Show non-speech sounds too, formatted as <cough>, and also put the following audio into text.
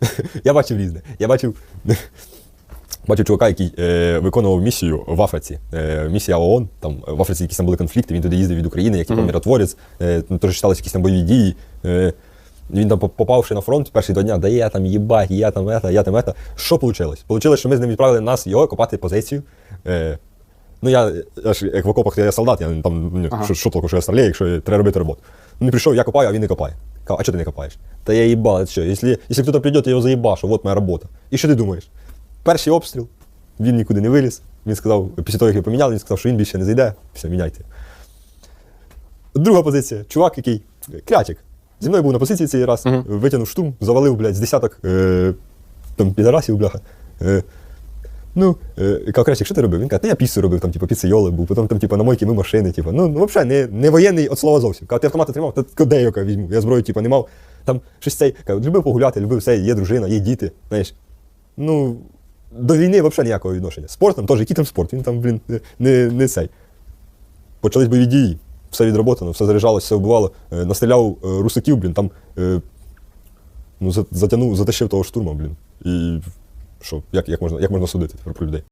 <laughs> Я бачив різне. Я бачив. <laughs> Бачив чувака, який е, виконував місію в Африці. Е, місія ООН, там в Африці якісь там були конфлікти, він туди їздив від України, як типу, миротворець, е, ну, теж читалися якісь там бойові дії. Е, він там попавши на фронт перші два дня, да я там їбать, я там ета, я там ета. Що вийшло? Получилось, що ми з ним відправили нас його копати позицію. Е, ну я, я ж як в окопах я солдат, я там ну, Ага. що, що толку, що я стріляю, якщо треба робити роботу. Ну, не прийшов, я копаю, а він не копає. А чого ти не копаєш? Та я їбал, це що? Якщо, якщо хтось прийде, я його заїбашу, от моя робота. І що ти думаєш? Перший обстріл, він нікуди не виліз. Він сказав, після того, як його поміняли, він сказав, що він більше не зайде. Все, міняйте. Друга позиція. Чувак, який клячик. Зі мною був на позиції цей раз, Мгм. витягнув штум, завалив, блядь, з десяток е, там, підарасів, бляха. Е, ну, е, кажу, що ти робив? Він каже, та я піцу робив, там, типу, піцейоли був, потім там, типу, на мойки ми машини, типу. Ну, ну взагалі, не, не воєнний от слова зовсім. Каже, ти автомати тримав, та де я візьму. Я зброю, типу, не мав. Там щось цей, кажу, любив погуляти, любив все, є дружина, є діти. Знаєш. Ну, до війни взагалі ніякого відношення. Спорт там теж, який там спорт? Він там, блін, не, не, цей. Почались бойові дії, все відроботано, все заряджалося, все вбивало. Е, Настріляв е, русаків, блін, там ну, за- затягнув, затащив того штурма, блін. І що, як, як, можна, як можна судити тепер про людей?